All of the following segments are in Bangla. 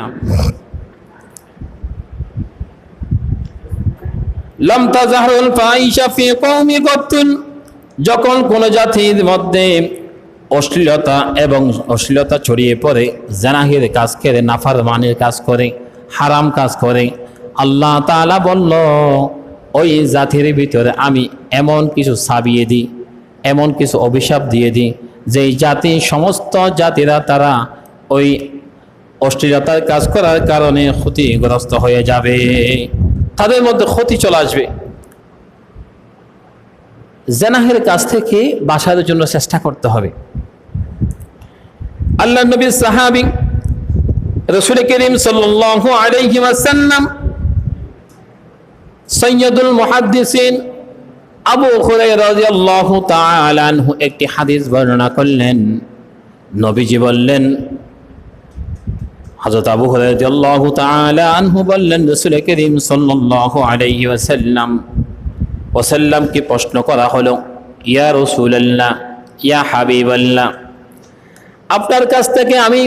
না। লম তাজাহরুল ফাইশা ফি কওমি যখন কোন জাতির মধ্যে অশ্লীলতা এবং অশ্লীলতা ছড়িয়ে পড়ে, জানাহির কাজ করে নাফার মানের কাজ করে, হারাম কাজ করে, আল্লাহ তালা বলল, ওই জাতির ভিতরে আমি এমন কিছু সাবিয়ে দিই, এমন কিছু অভিশাপ দিয়ে দিই, যেই জাতি, সমস্ত জাতিরা তারা ওই অশ্লীলতার কাজ করার কারণে ক্ষতিগ্রস্ত হয়ে যাবে। তাদের মধ্যে ক্ষতি চলে আসবে। জেনাহের কাছ থেকে বাঁচার জন্য চেষ্টা করতে হবে। আল্লাহ নবী সাহাবি রসুল করিম ওয়াসাল্লাম, সৈয়দুল মুহাদ্দিসিন আবু তাআলা একটি হাদিস বর্ণনা করলেন। নবীজি বললেন হযরত আবু হুরায়রা রাদিয়াল্লাহু তাআলা আনহু বললেন, রাসূল করিম সাল্লাল্লাহু আলাইহি ওয়াসাল্লাম ওয়াসাল্লামকে প্রশ্ন করা হলো, ইয়া রাসূলুল্লাহ, ইয়া হাবিবাল্লাহ, আপনার কাছ থেকে আমি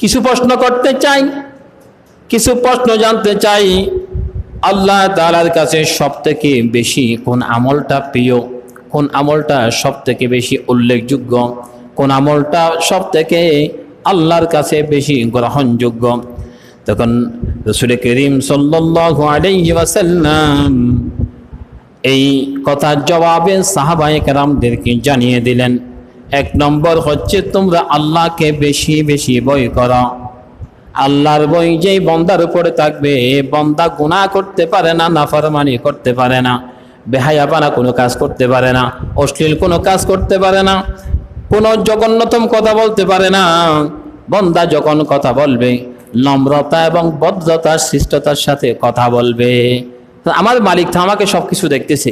কিছু প্রশ্ন করতে চাই, কিছু প্রশ্ন জানতে চাই। আল্লাহ তাআলার কাছে সবথেকে বেশি কোন আমলটা প্রিয়, কোন আমলটা সবথেকে বেশি উল্লেখযোগ্য, কোন আমলটা সব থেকে আল্লাহর কাছে বেশি গ্রহণযোগ্য। তখন রসুল করিম ওয়াসাল্লাম এই কথার জবাবে সাহাবায়ে কেরামদেরকে জানিয়ে দিলেন, এক নম্বর হচ্ছে তোমরা আল্লাহকে বেশি বেশি বই করো। আল্লাহর বই যেই বন্দার উপরে থাকবে বন্দা গুণা করতে পারে না, নাফরমানি করতে পারে না, বেহায়াপানা কোনো কাজ করতে পারে না, অশ্লীল কোনো কাজ করতে পারে না কোনো জঘন্যতম কথা বলতে পারে না। বন্দা যখন কথা বলবে, নম্রতা এবং ভদ্রতার শিষ্টতার সাথে কথা বলবে। আমার মালিক তো আমাকে সব কিছু দেখতেছে।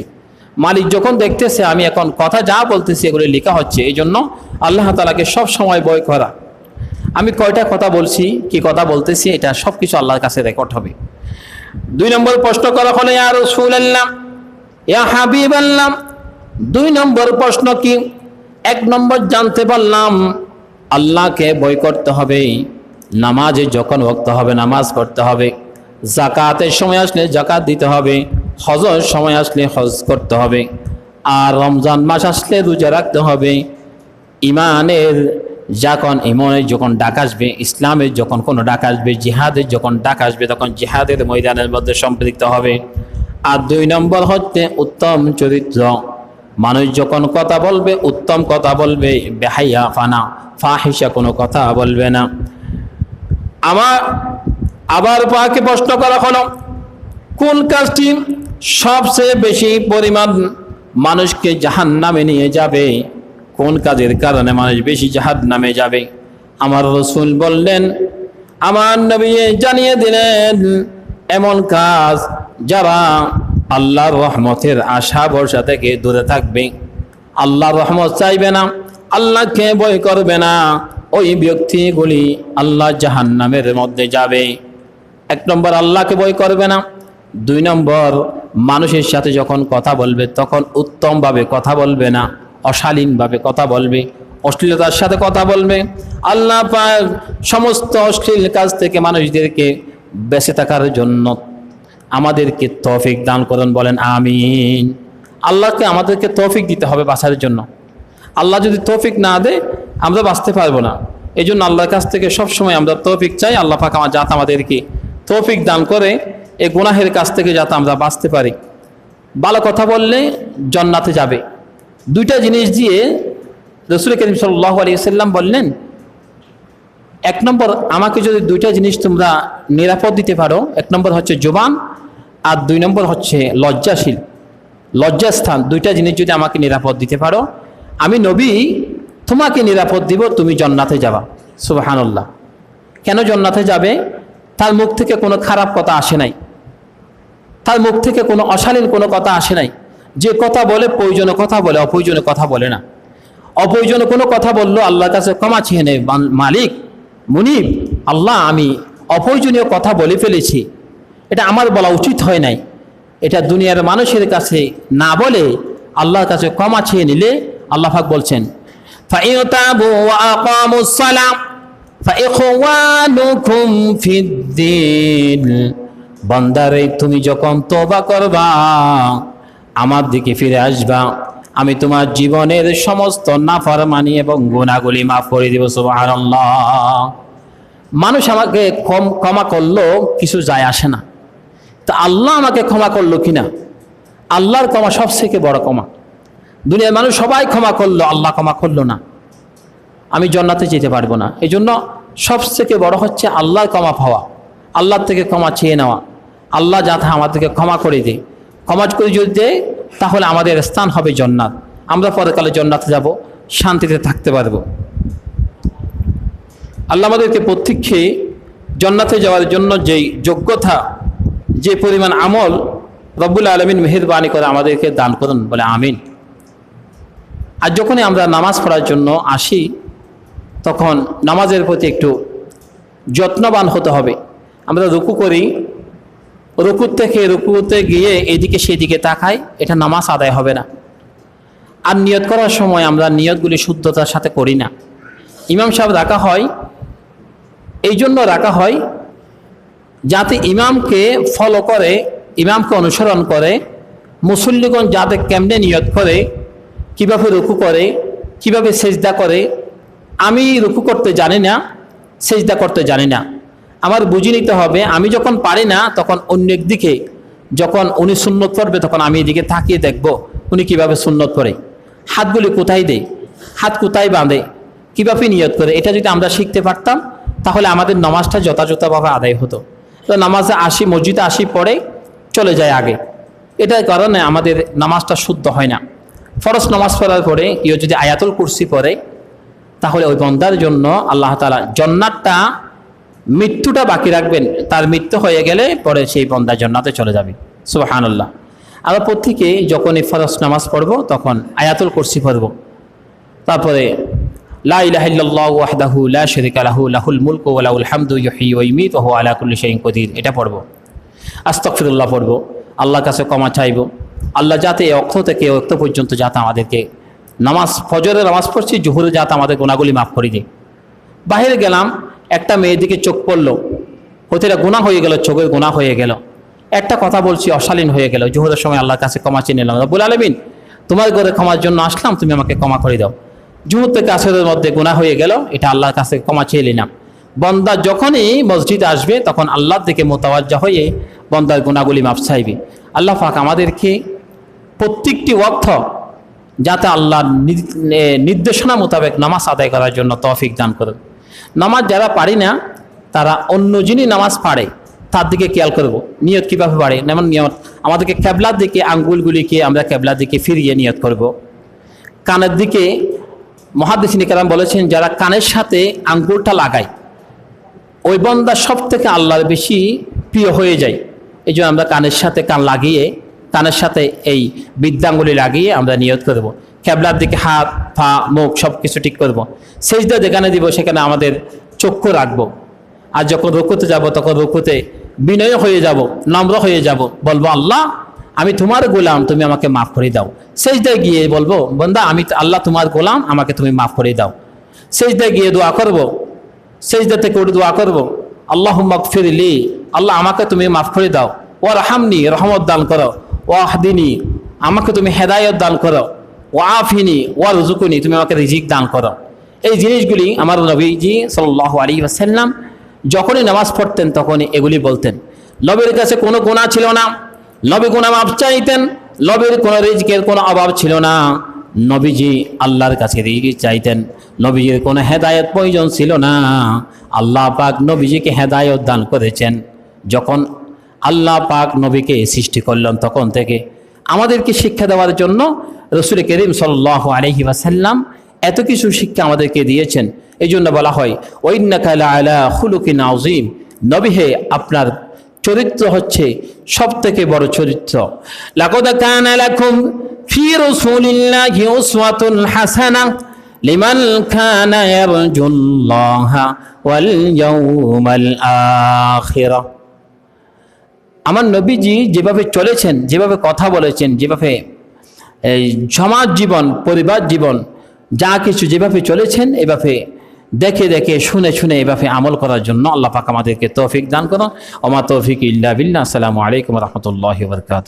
মালিক যখন দেখতেছে, আমি এখন কথা যা বলতেছি এগুলো লেখা হচ্ছে, এই জন্য আল্লাহ তালাকে সব সময় বয় করা। আমি কয়টা কথা বলছি, কি কথা বলতেছি, এটা সব কিছু আল্লাহর কাছে রেকর্ড হবে। দুই নম্বর প্রশ্ন করা হলে, ইয়া রাসূলুল্লাহ, ইয়া হাবিবাল্লাহ। দুই নম্বর প্রশ্ন কি এক নম্বর জানতে পারলাম, আল্লাহকে বই করতে হবে। নামাজে যখন ওক্ত হবে, নামাজ পড়তে হবে। জাকাতের সময় আসলে জাকাত দিতে হবে। হজর সময় আসলে হজ করতে হবে। আর রমজান মাস আসলে রোজা রাখতে হবে। ইমানের যখন ইমানের যখন ডাক আসবে, ইসলামের যখন কোনো ডাক আসবে, জিহাদের যখন ডাক আসবে, তখন জিহাদের ময়দানের মধ্যে সম্পৃক্ত হবে। আর দুই নম্বর হচ্ছে উত্তম চরিত্র। মানুষ যখন কথা বলবে, উত্তম কথা বলবে, বেহাইয়া, ফানা ফাহিসা কোনো কথা বলবে না। আমার, আবার পাকে প্রশ্ন করা হলো, কোন কাজটি সবচেয়ে বেশি পরিমাণ মানুষকে জাহান নামে নিয়ে যাবে? কোন কাজের কারণে মানুষ বেশি জাহান নামে যাবে? আমার রসুল বললেন, আমার নবী জানিয়ে দিলেন, এমন কাজ যারা আল্লাহর রহমতের আশা ভরসা থেকে দূরে থাকবে। আল্লাহর রহমত চাইবে না, আল্লাহকে বই করবে না। ওই ব্যক্তিগুলি আল্লাহ জাহান্নামের মধ্যে যাবে। এক নম্বর, আল্লাহকে বই করবে না। দুই নম্বর, মানুষের সাথে যখন কথা বলবে, তখন উত্তমভাবে কথা বলবে না, অশালীনভাবে কথা বলবে, অশ্লীলতার সাথে কথা বলবে। আল্লাহ সমস্ত অশ্লীল কাজ থেকে মানুষদেরকে বেঁচে থাকার জন্য আমাদেরকে তৌফিক দান করুন, বলেন আমিন। আল্লাহকে আমাদেরকে তৌফিক দিতে হবে বাঁচার জন্য। আল্লাহ যদি তৌফিক না দেয়, আমরা বাঁচতে পারব না। এই জন্য আল্লাহর কাছ থেকে সবসময় আমরা তৌফিক চাই, আল্লাহ পাক আমার যাতে আমাদেরকে তৌফিক দান করে, এই গুনাহের কাছ থেকে যাতে আমরা বাঁচতে পারি। ভালো কথা বললে জন্নাতে যাবে। দুইটা জিনিস দিয়ে রসুল করিম সাল্লাহ আলী সাল্লাম বললেন, এক নম্বর, আমাকে যদি দুইটা জিনিস তোমরা নিরাপদ দিতে পারো, এক নম্বর হচ্ছে জোবান আর দুই নম্বর হচ্ছে লজ্জাশীল। লজ্জাস্থান, দুইটা জিনিস যদি আমাকে নিরাপদ দিতে পারো, আমি নবী, তোমাকে নিরাপদ দিব, তুমি জন্নাতে যাবা। সুবাহান্লাহ কেন জন্নাতে যাবে? তার মুখ থেকে কোনো খারাপ কথা আসে নাই। তার মুখ থেকে কোনো অশালীন কোনো কথা আসে নাই। যে কথা বলে প্রয়োজনে কথা বলে, অপ্রয়োজনে কথা বলে না। অপ্রয়োজনে কোনো কথা বলল, আল্লাহর কাছে ক্ষমা চেয়ে নেয় মালিক, মুনিব, আল্লাহ, আমি অপ্রয়োজনীয় কথা বলে ফেলেছি। এটা আমার বলা উচিত হয় নাই। এটা দুনিয়ার মানুষের কাছে না বলে আল্লাহর কাছে ক্ষমা চেয়ে নিলে আল্লাহ ফাক বলছেন বন্দারে, তুমি যখন তোবা করবা, আমার দিকে ফিরে আসবা। আমি তোমার জীবনের সমস্ত নাফরমানি এবং গুণাগুলি মাফ করে দিব সুবাহ মানুষ আমাকে ক্ষমা করল কিছু যায় আসে না। তা আল্লাহ আমাকে ক্ষমা করল কিনা? আল্লাহর ক্ষমা সবথেকে বড় ক্ষমা। দুনিয়ার মানুষ সবাই ক্ষমা করল, আল্লাহ ক্ষমা করল না। আমি জন্নাতে যেতে পারব না। এই জন্য সবথেকে বড় হচ্ছে আল্লাহর ক্ষমা পাওয়া আল্লাহর থেকে ক্ষমা চেয়ে নেওয়া। আল্লাহ যাতে আমাদেরকে ক্ষমা করে দেয় ক্ষমা করে যদি দেয় তাহলে আমাদের স্থান হবে জন্নাত। আমরা পরকালে জন্নাতে যাব, শান্তিতে থাকতে পারব। আল্লাহ আমাদেরকে প্রত্যেককে জন্নাতে যাওয়ার জন্য যেই যোগ্যতা যে পরিমাণ আমল রব্বুল আলমিন মেহরবানি করে আমাদেরকে দান করুন, বলে আমিন। আর যখনই আমরা নামাজ পড়ার জন্য আসি, তখন নামাজের প্রতি একটু যত্নবান হতে হবে। আমরা রুকু করি, রুকুর থেকে রুকুতে গিয়ে এদিকে সেদিকে তাকাই, এটা নামাজ আদায় হবে না। আর নিয়ত করার সময় আমরা নিয়তগুলি শুদ্ধতার সাথে করি না। ইমাম সাহেব রাখা হয় এই জন্য রাখা হয় যাতে ইমামকে ফলো করে, ইমামকে অনুসরণ করে, মুসল্লিগণ যাতে কেমনে নিয়ত করে, কীভাবে রুকু করে, কীভাবে সেজদা করে, আমি রুকু করতে জানি না, সেজদা করতে জানি না। আমার বুঝে নিতে হবে, আমি যখন পারি না, তখন অন্য দিকে যখন উনি সুন্নত করবে তখন আমি এদিকে তাকিয়ে দেখব, উনি কীভাবে সুন্নত করে হাতগুলি কোথায় দেয়? হাত কোথায় বাঁধে? কীভাবে নিয়ত করে? এটা যদি আমরা শিখতে পারতাম, তাহলে আমাদের নমাজটা যথাযথভাবে আদায় হতো। তো নামাজে আসি, মসজিদে আসি, পরে চলে যায় আগে। এটার কারণে আমাদের নামাজটা শুদ্ধ হয় না। ফরজ নামাজ পড়ার পরে কেউ যদি আয়াতুল কুরসি পড়ে, তাহলে ওই বন্দার জন্য আল্লাহ তালা জন্নাতটা, মৃত্যুটা বাকি রাখবেন। তার মৃত্যু হয়ে গেলে পরে সেই বন্দা জন্নাতে চলে যাবে। সুবাহান আল্লাহ আমরা প্রত্যেকে যখন এই ফরজ নামাজ পড়ব, তখন আয়াতুল কুরসি পড়ব। তারপরে লা লাহুল এটা পড়ব। আস্তাগফিরুল্লাহ পড়ব। আল্লাহর কাছে ক্ষমা চাইব। আল্লাহ যাতে অক্ষ থেকে অক্ষ পর্যন্ত যাতে আমাদেরকে নামাজ, ফজরে নামাজ পড়ছি, জোহরে যাতে আমাদের গোনাগুলি মাফ করে দিই বাহিরে গেলাম, একটা মেয়ের দিকে চোখ পড়ল। এটা গুণা হয়ে গেল, চোখের গুণা হয়ে গেল। একটা কথা বলছি, অশালীন হয়ে গেল। জোহরের সময় আল্লাহর কাছে ক্ষমা চেয়ে নিলাম। বলে আলমিন, তোমার ঘরে ক্ষমার জন্য আসলাম, তুমি আমাকে ক্ষমা করে দাও। জুহুর থেকে আসরের মধ্যে গুণা হয়ে গেল, এটা আল্লাহর কাছে ক্ষমা চেয়ে নিলাম। বন্দা যখনই মসজিদে আসবে, তখন আল্লাহর দিকে মোতাবাজ্জা হয়ে বন্দার গুণাগুলি মাপ চাইবে। আল্লাহ পাক আমাদেরকে প্রত্যেকটি অর্থ যাতে আল্লাহর নির্দেশনা মোতাবেক নামাজ আদায় করার জন্য তৌফিক দান করুন নামাজ যারা পারি না, তারা অন্য যিনি নামাজ পারে, তার দিকে খেয়াল করব। নিয়ত কীভাবে পারে? যেমন নিয়ত, আমাদেরকে ক্যাবলার দিকে আঙ্গুলগুলিকে আমরা ক্যাবলার দিকে ফিরিয়ে নিয়ত করব। কানের দিকে মহাদিসিনী কালাম বলেছেন, যারা কানের সাথে আঙ্গুলটা লাগায়, ওই বন্দা সব থেকে আল্লাহর বেশি প্রিয় হয়ে যায়। এই জন্য আমরা কানের সাথে কান লাগিয়ে, কানের সাথে এই বিদ্যাঙ্গুলি লাগিয়ে আমরা নিয়ত করব। ক্যাবলার দিকে হাত, পা, মুখ সব কিছু ঠিক করব। সেজদা যেখানে দিব, সেখানে আমাদের চক্ষু রাখব। আর যখন রুকুতে যাব, তখন রুকুতে বিনয় হয়ে যাব, নম্র হয়ে যাব। বলব, আল্লাহ আমি তোমার গোলাম, তুমি আমাকে মাফ করে দাও। সেজদায় গিয়ে বলব, বন্দা, আমি আল্লাহ তোমার গোলাম, আমাকে তুমি মাফ করে দাও। সেজদায় গিয়ে দোয়া করব, সেজদা থেকে উঠে দোয়া করব আল্লাহ মকফিরলি আল্লাহ আমাকে তুমি মাফ করে দাও। ও রাহামনি রহমত দান করো। ও আহদিনী আমাকে তুমি হেদায়ত দান করো। ও আফিনী ও রুজুকুনি তুমি আমাকে রিজিক দান করো। এই জিনিসগুলি আমার নবীজি সাল্লাহ আলী আসাল্লাম যখনই নামাজ পড়তেন তখনই এগুলি বলতেন। নবীর কাছে কোনো গুণা ছিল না। নবী গুণা মাপ চাইতেন, নবীর কোনো রিজিকের কোনো অভাব ছিল না। নবীজি আল্লাহর কাছে রিজিক চাইতেন, নবীজির কোনো হেদায়ত প্রয়োজন ছিল না। আল্লাহ পাক নবীজিকে হেদায়ত দান করেছেন। যখন আল্লাহ পাক নবীকে সৃষ্টি করলেন তখন থেকে আমাদেরকে শিক্ষা দেওয়ার জন্য রসুল করিম সাল্লাহ আলহি ওয়াসাল্লাম এত কিছু শিক্ষা আমাদেরকে দিয়েছেন। এই জন্য বলা হয় ওইনাকালা আলা হুলুকিন আজিম নবী হে, আপনার চরিত্র হচ্ছে সব থেকে বড় চরিত্র। লাকদ কানা লাকুম ফি রাসূলিল্লাহি উসওয়াতুন হাসানাহ লিমান কানা ইয়ারজুল্লাহা ওয়াল ইয়াউমাল আখিরাহ আমার নবীজি যেভাবে চলেছেন, যেভাবে কথা বলেছেন, যেভাবে, এই সমাজ জীবন, পরিবার জীবন, যা কিছু যেভাবে চলেছেন, এভাবে দেখে দেখে শুনে শুনে এভাবে আমল করার জন্য আল্লাহ পাক আমাদেরকে তৌফিক দান করুন। ওমা তৌফিক ইল্লা বিল্লাহ। আসসালামু আলাইকুম রহমতুল্লাহ বরকাত